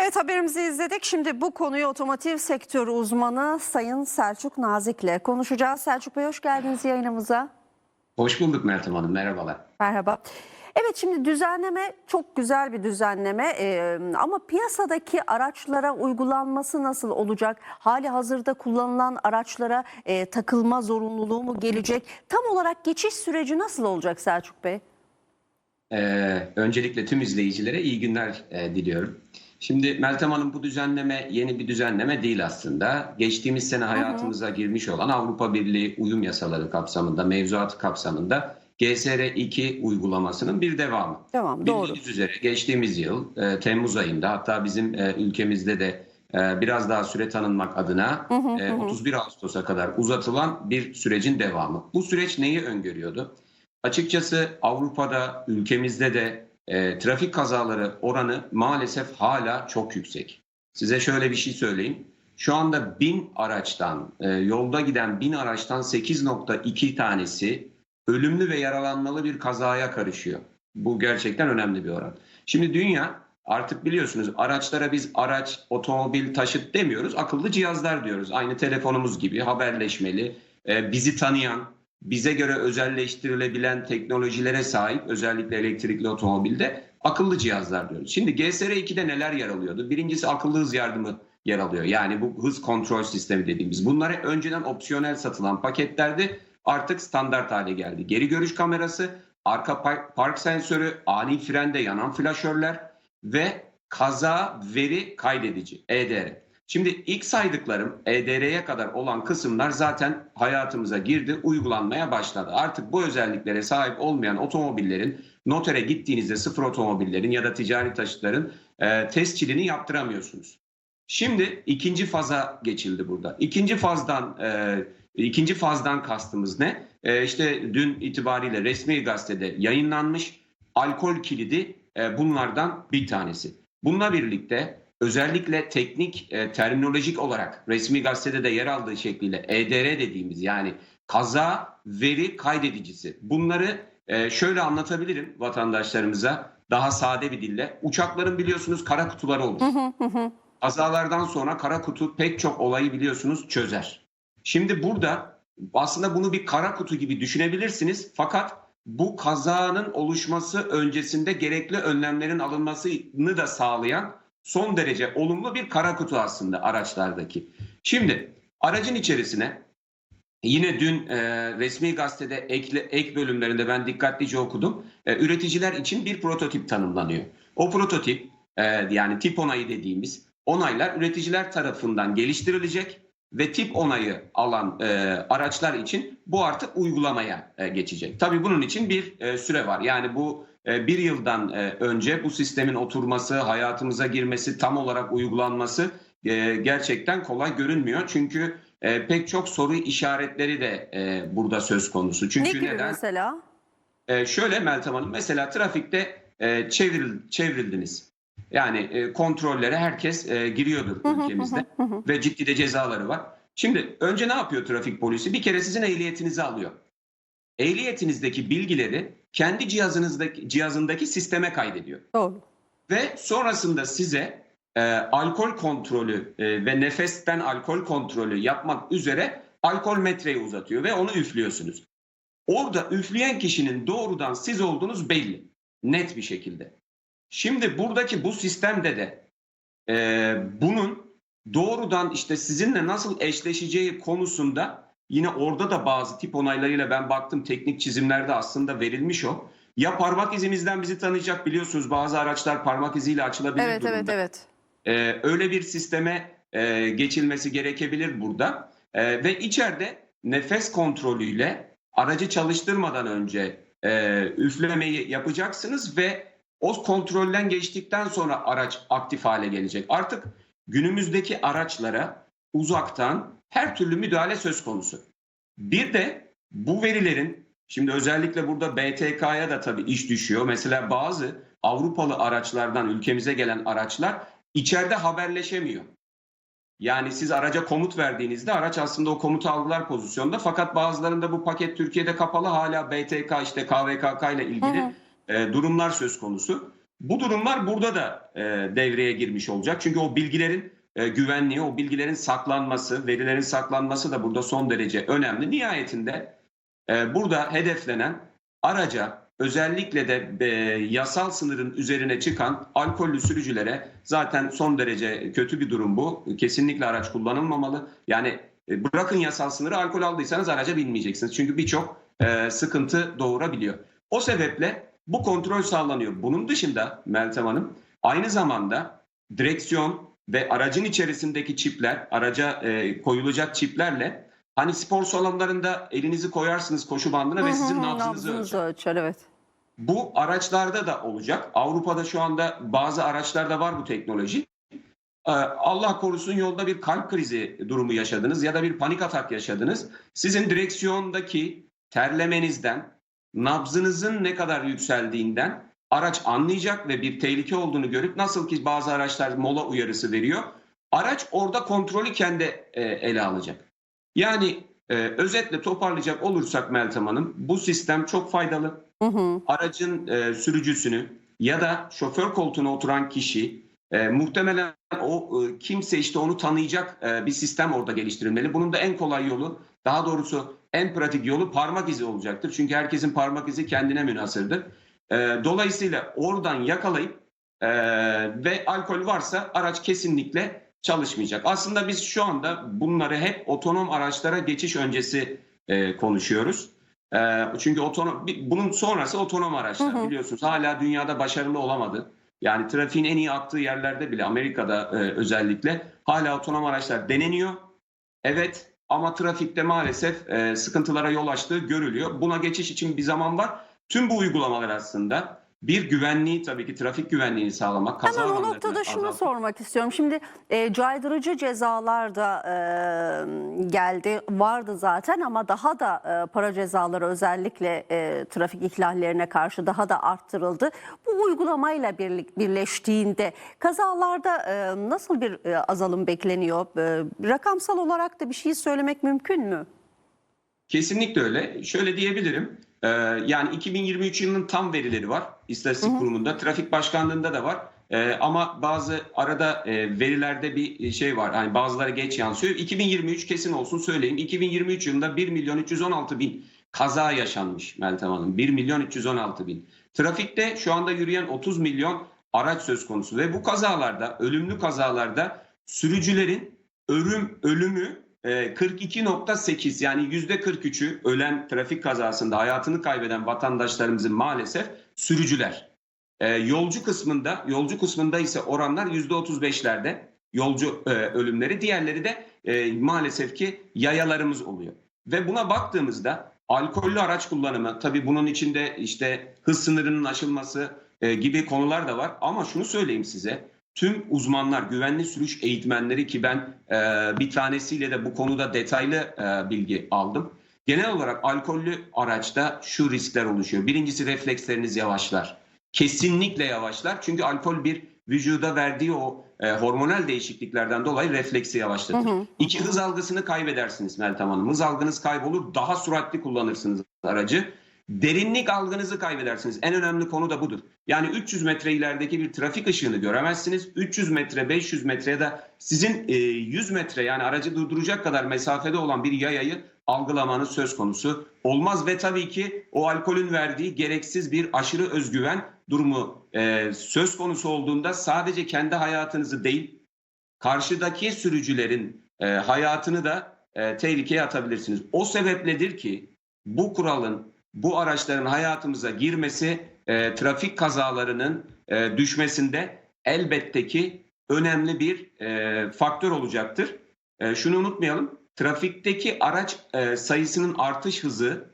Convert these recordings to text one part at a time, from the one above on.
Evet haberimizi izledik. Şimdi bu konuyu otomotiv sektörü uzmanı Sayın Selçuk Nazik'le konuşacağız. Selçuk Bey hoş geldiniz yayınımıza. Hoş bulduk Meltem Hanım. Merhabalar. Merhaba. Evet şimdi düzenleme çok güzel bir düzenleme Ee, ama piyasadaki araçlara uygulanması nasıl olacak? Hali hazırda kullanılan araçlara e, takılma zorunluluğu mu gelecek? Tam olarak geçiş süreci nasıl olacak Selçuk Bey? Ee, öncelikle tüm izleyicilere iyi günler e, diliyorum. Şimdi Meltem Hanım bu düzenleme yeni bir düzenleme değil aslında. Geçtiğimiz sene hayatımıza girmiş olan Avrupa Birliği uyum yasaları kapsamında, mevzuatı kapsamında GSR2 uygulamasının bir devamı. Tamam doğru. Bildiğiniz üzere geçtiğimiz yıl e, Temmuz ayında hatta bizim e, ülkemizde de e, biraz daha süre tanınmak adına e, 31 Ağustos'a kadar uzatılan bir sürecin devamı. Bu süreç neyi öngörüyordu? Açıkçası Avrupa'da, ülkemizde de e, trafik kazaları oranı maalesef hala çok yüksek. Size şöyle bir şey söyleyeyim. Şu anda bin araçtan, e, yolda giden bin araçtan 8.2 tanesi ölümlü ve yaralanmalı bir kazaya karışıyor. Bu gerçekten önemli bir oran. Şimdi dünya artık biliyorsunuz araçlara biz araç, otomobil, taşıt demiyoruz. Akıllı cihazlar diyoruz. Aynı telefonumuz gibi haberleşmeli, e, bizi tanıyan, bize göre özelleştirilebilen teknolojilere sahip özellikle elektrikli otomobilde akıllı cihazlar diyoruz. Şimdi GSR2'de neler yer alıyordu? Birincisi akıllı hız yardımı yer alıyor. Yani bu hız kontrol sistemi dediğimiz. Bunlar önceden opsiyonel satılan paketlerdi. Artık standart hale geldi. Geri görüş kamerası, arka park sensörü, ani frende yanan flaşörler ve kaza veri kaydedici EDR. Şimdi ilk saydıklarım EDR'ye kadar olan kısımlar zaten hayatımıza girdi, uygulanmaya başladı. Artık bu özelliklere sahip olmayan otomobillerin notere gittiğinizde sıfır otomobillerin ya da ticari taşıtların e, testçiliğini yaptıramıyorsunuz. Şimdi ikinci faza geçildi burada. İkinci fazdan e, ikinci fazdan kastımız ne? E, işte dün itibariyle resmi gazetede yayınlanmış alkol kilidi e, bunlardan bir tanesi. Bununla birlikte özellikle teknik e, terminolojik olarak resmi gazetede de yer aldığı şekliyle EDR dediğimiz yani kaza veri kaydedicisi. Bunları e, şöyle anlatabilirim vatandaşlarımıza daha sade bir dille. Uçakların biliyorsunuz kara kutuları olur. Kazalardan sonra kara kutu pek çok olayı biliyorsunuz çözer. Şimdi burada aslında bunu bir kara kutu gibi düşünebilirsiniz. Fakat bu kazanın oluşması öncesinde gerekli önlemlerin alınmasını da sağlayan son derece olumlu bir kara kutu aslında araçlardaki. Şimdi aracın içerisine yine dün e, resmi gazetede ekle, ek bölümlerinde ben dikkatlice okudum. E, üreticiler için bir prototip tanımlanıyor. O prototip e, yani tip onayı dediğimiz onaylar üreticiler tarafından geliştirilecek ve tip onayı alan e, araçlar için bu artık uygulamaya e, geçecek. Tabii bunun için bir e, süre var. Yani bu bir yıldan e, önce bu sistemin oturması, hayatımıza girmesi, tam olarak uygulanması e, gerçekten kolay görünmüyor. Çünkü e, pek çok soru işaretleri de e, burada söz konusu. Ne Çünkü gibi neden? mesela? E, şöyle Meltem Hanım mesela trafikte e, çevril, çevrildiniz. Yani e, kontrollere herkes e, giriyordur ülkemizde ve ciddi de cezaları var. Şimdi önce ne yapıyor trafik polisi? Bir kere sizin ehliyetinizi alıyor. Ehliyetinizdeki bilgileri kendi cihazınızdaki cihazındaki sisteme kaydediyor. Doğru. Ve sonrasında size e, alkol kontrolü e, ve nefesten alkol kontrolü yapmak üzere alkol metreyi uzatıyor ve onu üflüyorsunuz. Orada üfleyen kişinin doğrudan siz olduğunuz belli. Net bir şekilde. Şimdi buradaki bu sistemde de e, bunun doğrudan işte sizinle nasıl eşleşeceği konusunda yine orada da bazı tip onaylarıyla ben baktım teknik çizimlerde aslında verilmiş o. Ya parmak izimizden bizi tanıyacak biliyorsunuz bazı araçlar parmak iziyle açılabilir Evet durumda. evet evet. Ee, öyle bir sisteme e, geçilmesi gerekebilir burada. E, ve içeride nefes kontrolüyle aracı çalıştırmadan önce e, üflemeyi yapacaksınız ve o kontrolden geçtikten sonra araç aktif hale gelecek. Artık günümüzdeki araçlara uzaktan her türlü müdahale söz konusu. Bir de bu verilerin şimdi özellikle burada BTK'ya da tabii iş düşüyor. Mesela bazı Avrupalı araçlardan ülkemize gelen araçlar içeride haberleşemiyor. Yani siz araca komut verdiğinizde araç aslında o komutu algılar pozisyonda fakat bazılarında bu paket Türkiye'de kapalı hala BTK işte KVKK ile ilgili e, durumlar söz konusu. Bu durumlar burada da e, devreye girmiş olacak. Çünkü o bilgilerin e, güvenliği, o bilgilerin saklanması, verilerin saklanması da burada son derece önemli. Nihayetinde e, burada hedeflenen araca özellikle de e, yasal sınırın üzerine çıkan alkollü sürücülere zaten son derece kötü bir durum bu. Kesinlikle araç kullanılmamalı. Yani bırakın yasal sınırı alkol aldıysanız araca binmeyeceksiniz. Çünkü birçok sıkıntı doğurabiliyor. O sebeple bu kontrol sağlanıyor. Bunun dışında Meltem Hanım aynı zamanda direksiyon ve aracın içerisindeki çipler, araca e, koyulacak çiplerle hani spor salonlarında elinizi koyarsınız koşu bandına ve sizin Hı nabzınızı ölçer. ölçer evet. Bu araçlarda da olacak. Avrupa'da şu anda bazı araçlarda var bu teknoloji. Ee, Allah korusun yolda bir kalp krizi durumu yaşadınız ya da bir panik atak yaşadınız. Sizin direksiyondaki terlemenizden, nabzınızın ne kadar yükseldiğinden araç anlayacak ve bir tehlike olduğunu görüp nasıl ki bazı araçlar mola uyarısı veriyor. Araç orada kontrolü kendi e, ele alacak. Yani e, özetle toparlayacak olursak Meltem Hanım bu sistem çok faydalı Hı hı. aracın e, sürücüsünü ya da şoför koltuğuna oturan kişi e, muhtemelen o e, kimse işte onu tanıyacak e, bir sistem orada geliştirilmeli. Bunun da en kolay yolu, daha doğrusu en pratik yolu parmak izi olacaktır. Çünkü herkesin parmak izi kendine münhasırdır. E, dolayısıyla oradan yakalayıp e, ve alkol varsa araç kesinlikle çalışmayacak. Aslında biz şu anda bunları hep otonom araçlara geçiş öncesi e, konuşuyoruz. Ee, çünkü otonom, bunun sonrası otonom araçlar Hı hı. biliyorsunuz hala dünyada başarılı olamadı. Yani trafiğin en iyi aktığı yerlerde bile Amerika'da e, özellikle hala otonom araçlar deneniyor. Evet ama trafikte maalesef e, sıkıntılara yol açtığı görülüyor. Buna geçiş için bir zaman var. Tüm bu uygulamalar aslında bir güvenliği tabii ki trafik güvenliğini sağlamak. kaza Hemen o noktada şunu azaltmak. sormak istiyorum. Şimdi e, caydırıcı cezalar da e, geldi, vardı zaten ama daha da e, para cezaları özellikle e, trafik ihlallerine karşı daha da arttırıldı. Bu uygulamayla birlik, birleştiğinde kazalarda e, nasıl bir e, azalım bekleniyor? E, rakamsal olarak da bir şey söylemek mümkün mü? Kesinlikle öyle. Şöyle diyebilirim. Ee, yani 2023 yılının tam verileri var. İstatistik Kurumu'nda. Trafik Başkanlığı'nda da var. Ee, ama bazı arada e, verilerde bir şey var. Yani bazıları geç yansıyor. 2023 kesin olsun söyleyeyim. 2023 yılında 1 milyon 316 bin kaza yaşanmış Meltem Hanım. 1 milyon 316 bin. Trafikte şu anda yürüyen 30 milyon araç söz konusu. Ve bu kazalarda, ölümlü kazalarda sürücülerin ölüm ölümü e, 42.8 yani %43'ü ölen trafik kazasında hayatını kaybeden vatandaşlarımızın maalesef sürücüler. E, yolcu kısmında yolcu kısmında ise oranlar %35'lerde yolcu e, ölümleri diğerleri de e, maalesef ki yayalarımız oluyor. Ve buna baktığımızda alkollü araç kullanımı tabii bunun içinde işte hız sınırının aşılması e, gibi konular da var ama şunu söyleyeyim size tüm uzmanlar, güvenli sürüş eğitmenleri ki ben e, bir tanesiyle de bu konuda detaylı e, bilgi aldım. Genel olarak alkollü araçta şu riskler oluşuyor. Birincisi refleksleriniz yavaşlar. Kesinlikle yavaşlar. Çünkü alkol bir vücuda verdiği o e, hormonal değişikliklerden dolayı refleksi yavaşlatır. Hı hı. İki hız algısını kaybedersiniz Meltem Hanım. Hız algınız kaybolur. Daha süratli kullanırsınız aracı. Derinlik algınızı kaybedersiniz. En önemli konu da budur. Yani 300 metre ilerideki bir trafik ışığını göremezsiniz. 300 metre, 500 metre ya da sizin e, 100 metre yani aracı durduracak kadar mesafede olan bir yayayı algılamanız söz konusu olmaz. Ve tabii ki o alkolün verdiği gereksiz bir aşırı özgüven durumu e, söz konusu olduğunda sadece kendi hayatınızı değil karşıdaki sürücülerin e, hayatını da e, tehlikeye atabilirsiniz. O sebepledir ki bu kuralın bu araçların hayatımıza girmesi e, trafik kazalarının e, düşmesinde elbette ki önemli bir e, faktör olacaktır. E, şunu unutmayalım. Trafikteki araç e, sayısının artış hızı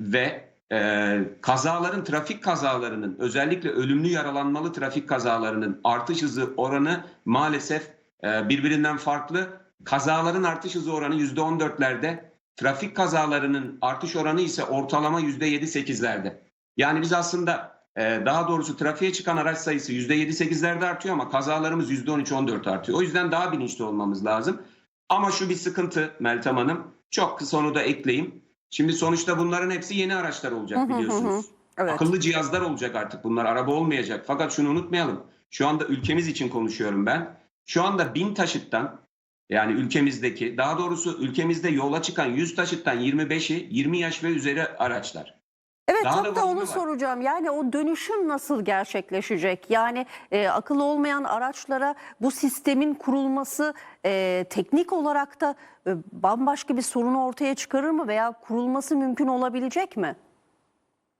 ve e, kazaların, trafik kazalarının özellikle ölümlü yaralanmalı trafik kazalarının artış hızı oranı maalesef e, birbirinden farklı. Kazaların artış hızı oranı %14'lerde, trafik kazalarının artış oranı ise ortalama %7-8'lerde. Yani biz aslında e, daha doğrusu trafiğe çıkan araç sayısı %7-8'lerde artıyor ama kazalarımız %13-14 artıyor. O yüzden daha bilinçli olmamız lazım. Ama şu bir sıkıntı Meltem Hanım. Çok kısa onu da ekleyeyim. Şimdi sonuçta bunların hepsi yeni araçlar olacak biliyorsunuz. Evet. Akıllı cihazlar olacak artık bunlar. Araba olmayacak. Fakat şunu unutmayalım. Şu anda ülkemiz için konuşuyorum ben. Şu anda bin taşıttan yani ülkemizdeki daha doğrusu ülkemizde yola çıkan 100 taşıttan 25'i 20 yaş ve üzeri araçlar. Evet Daha tam da da onu var. soracağım. Yani o dönüşüm nasıl gerçekleşecek? Yani e, akıllı olmayan araçlara bu sistemin kurulması e, teknik olarak da e, bambaşka bir sorunu ortaya çıkarır mı veya kurulması mümkün olabilecek mi?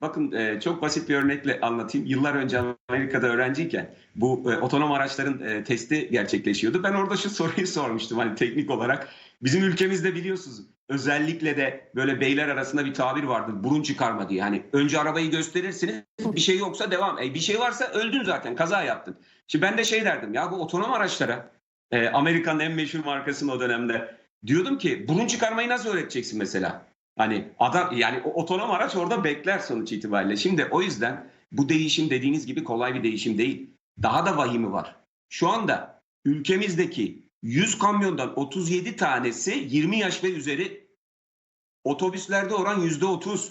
Bakın e, çok basit bir örnekle anlatayım. Yıllar önce Amerika'da öğrenciyken bu e, otonom araçların e, testi gerçekleşiyordu. Ben orada şu soruyu sormuştum hani teknik olarak. Bizim ülkemizde biliyorsunuz özellikle de böyle beyler arasında bir tabir vardır. Burun çıkarma diye. Hani önce arabayı gösterirsiniz bir şey yoksa devam. E, bir şey varsa öldün zaten kaza yaptın. Şimdi ben de şey derdim ya bu otonom araçlara e, Amerika'nın en meşhur markasının o dönemde diyordum ki burun çıkarmayı nasıl öğreteceksin mesela? Hani adam yani otonom araç orada bekler sonuç itibariyle. Şimdi o yüzden bu değişim dediğiniz gibi kolay bir değişim değil. Daha da vahimi var. Şu anda ülkemizdeki 100 kamyondan 37 tanesi 20 yaş ve üzeri otobüslerde oran %30.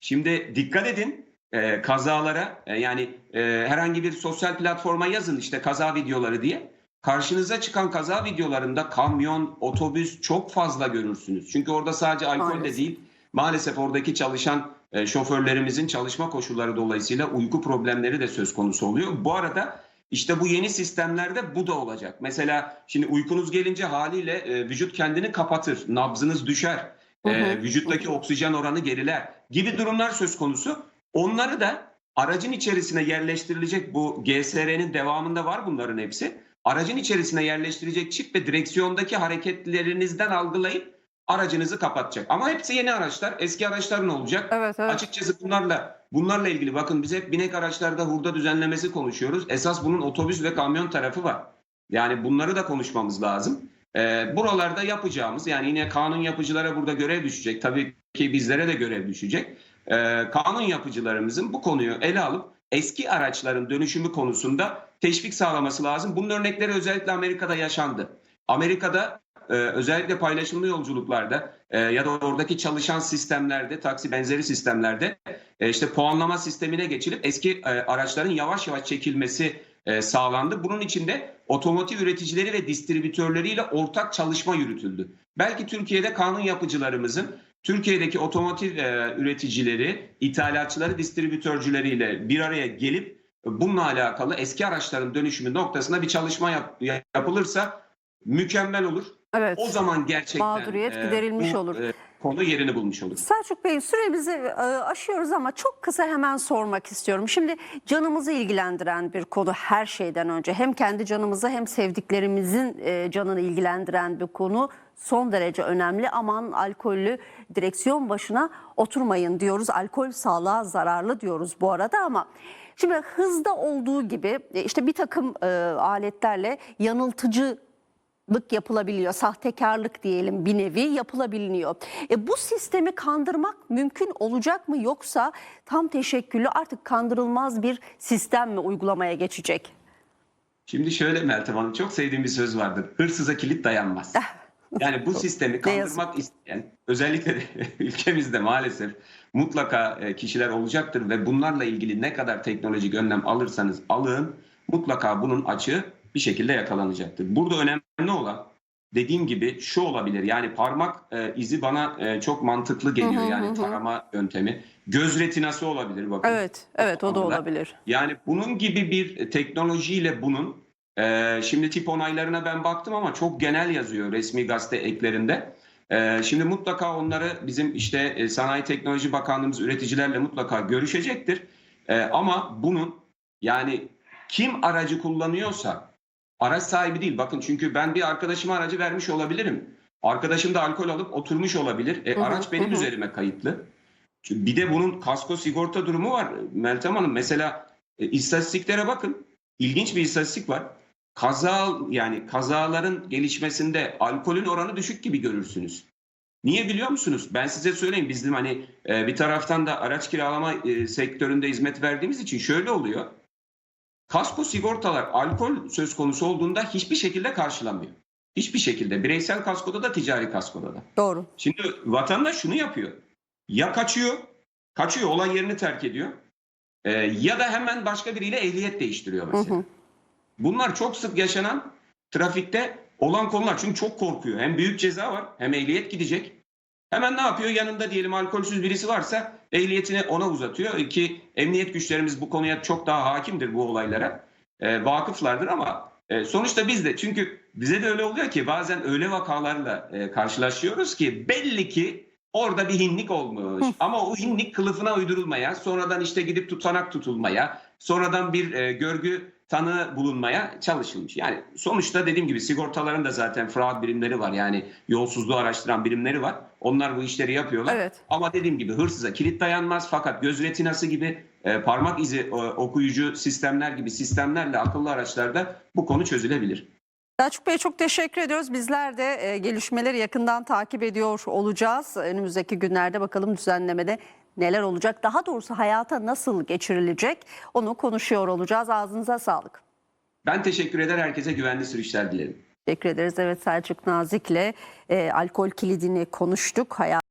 Şimdi dikkat edin e, kazalara e, yani e, herhangi bir sosyal platforma yazın işte kaza videoları diye. Karşınıza çıkan kaza videolarında kamyon, otobüs çok fazla görürsünüz. Çünkü orada sadece alkol de Maalesef. değil maalesef oradaki çalışan e, şoförlerimizin çalışma koşulları dolayısıyla uyku problemleri de söz konusu oluyor. Bu arada işte bu yeni sistemlerde bu da olacak. Mesela şimdi uykunuz gelince haliyle e, vücut kendini kapatır, nabzınız düşer, Hı e, hı, vücuttaki oksijen oranı geriler gibi durumlar söz konusu. Onları da aracın içerisine yerleştirilecek bu GSR'nin devamında var bunların hepsi. Aracın içerisine yerleştirecek çip ve direksiyondaki hareketlerinizden algılayıp aracınızı kapatacak. Ama hepsi yeni araçlar. Eski araçlar ne olacak? Evet evet. Açıkçası bunlarla bunlarla ilgili bakın biz hep binek araçlarda hurda düzenlemesi konuşuyoruz. Esas bunun otobüs ve kamyon tarafı var. Yani bunları da konuşmamız lazım. Ee, buralarda yapacağımız yani yine kanun yapıcılara burada görev düşecek. Tabii ki bizlere de görev düşecek. Ee, kanun yapıcılarımızın bu konuyu ele alıp eski araçların dönüşümü konusunda teşvik sağlaması lazım. Bunun örnekleri özellikle Amerika'da yaşandı. Amerika'da e, özellikle paylaşımlı yolculuklarda e, ya da oradaki çalışan sistemlerde, taksi benzeri sistemlerde e, işte puanlama sistemine geçilip eski e, araçların yavaş yavaş çekilmesi e, sağlandı. Bunun için de otomotiv üreticileri ve distribütörleriyle ortak çalışma yürütüldü. Belki Türkiye'de kanun yapıcılarımızın Türkiye'deki otomotiv e, üreticileri, ithalatçıları, distribütörcüleriyle bir araya gelip bununla alakalı eski araçların dönüşümü noktasında bir çalışma yap- yapılırsa mükemmel olur. Evet. O zaman gerçekten Mağduriyet e, giderilmiş bu, olur. e, konu yerini bulmuş olur. Selçuk Bey süremizi e, aşıyoruz ama çok kısa hemen sormak istiyorum. Şimdi canımızı ilgilendiren bir konu her şeyden önce. Hem kendi canımızı hem sevdiklerimizin e, canını ilgilendiren bir konu. Son derece önemli. Aman alkollü direksiyon başına oturmayın diyoruz. Alkol sağlığa zararlı diyoruz bu arada ama şimdi hızda olduğu gibi e, işte bir takım e, aletlerle yanıltıcı lık yapılabiliyor. Sahtekarlık diyelim bir nevi yapılabiliyor. E, bu sistemi kandırmak mümkün olacak mı yoksa tam teşekküllü artık kandırılmaz bir sistem mi uygulamaya geçecek? Şimdi şöyle Meltem Hanım çok sevdiğim bir söz vardır. Hırsıza kilit dayanmaz. Yani bu sistemi kandırmak isteyen özellikle de ülkemizde maalesef mutlaka e, kişiler olacaktır ve bunlarla ilgili ne kadar teknolojik önlem alırsanız alın mutlaka bunun açığı bir şekilde yakalanacaktır. Burada önemli olan dediğim gibi şu olabilir yani parmak e, izi bana e, çok mantıklı geliyor Hı hı yani hı. tarama yöntemi. Göz retinası olabilir bakın. Evet, evet o da olabilir. Yani bunun gibi bir teknolojiyle bunun e, şimdi tip onaylarına ben baktım ama çok genel yazıyor resmi gazete eklerinde. E, şimdi mutlaka onları bizim işte e, Sanayi Teknoloji Bakanlığımız üreticilerle mutlaka görüşecektir. E, ama bunun yani kim aracı kullanıyorsa araç sahibi değil. Bakın çünkü ben bir arkadaşıma aracı vermiş olabilirim. Arkadaşım da alkol alıp oturmuş olabilir. E, Hı hı, araç benim hı üzerime kayıtlı. Çünkü Bir de bunun kasko sigorta durumu var Meltem Hanım. Mesela e, istatistiklere bakın. İlginç bir istatistik var. Kaza yani kazaların gelişmesinde alkolün oranı düşük gibi görürsünüz. Niye biliyor musunuz? Ben size söyleyeyim. Bizim hani e, bir taraftan da araç kiralama e, sektöründe hizmet verdiğimiz için şöyle oluyor. Kasko sigortalar alkol söz konusu olduğunda hiçbir şekilde karşılamıyor. Hiçbir şekilde. Bireysel kaskoda da ticari kaskoda da. Doğru. Şimdi vatandaş şunu yapıyor. Ya kaçıyor, kaçıyor olay yerini terk ediyor. e, ya da hemen başka biriyle ehliyet değiştiriyor mesela. Bunlar çok sık yaşanan trafikte olan konular. Çünkü çok korkuyor. Hem büyük ceza var hem ehliyet gidecek. Hemen ne yapıyor? Yanında diyelim alkolsüz birisi varsa ehliyetini ona uzatıyor ki emniyet güçlerimiz bu konuya çok daha hakimdir bu olaylara. E, vakıflardır ama e, sonuçta biz de çünkü bize de öyle oluyor ki bazen öyle vakalarla e, karşılaşıyoruz ki belli ki orada bir hinlik olmuş ama o hinlik kılıfına uydurulmaya sonradan işte gidip tutanak tutulmaya sonradan bir e, görgü tanığı bulunmaya çalışılmış. Yani sonuçta dediğim gibi sigortaların da zaten fraud birimleri var. Yani yolsuzluğu araştıran birimleri var. Onlar bu işleri yapıyorlar. Evet. Ama dediğim gibi hırsıza kilit dayanmaz fakat göz retinası gibi e, parmak izi e, okuyucu sistemler gibi sistemlerle akıllı araçlarda bu konu çözülebilir. Selçuk Bey çok teşekkür ediyoruz. Bizler de e, gelişmeleri yakından takip ediyor olacağız. Önümüzdeki günlerde bakalım düzenlemede neler olacak? Daha doğrusu hayata nasıl geçirilecek? Onu konuşuyor olacağız. Ağzınıza sağlık. Ben teşekkür eder herkese güvenli sürüşler dilerim. Teşekkür ederiz. Evet Selçuk Nazik'le e, alkol kilidini konuştuk. Hayat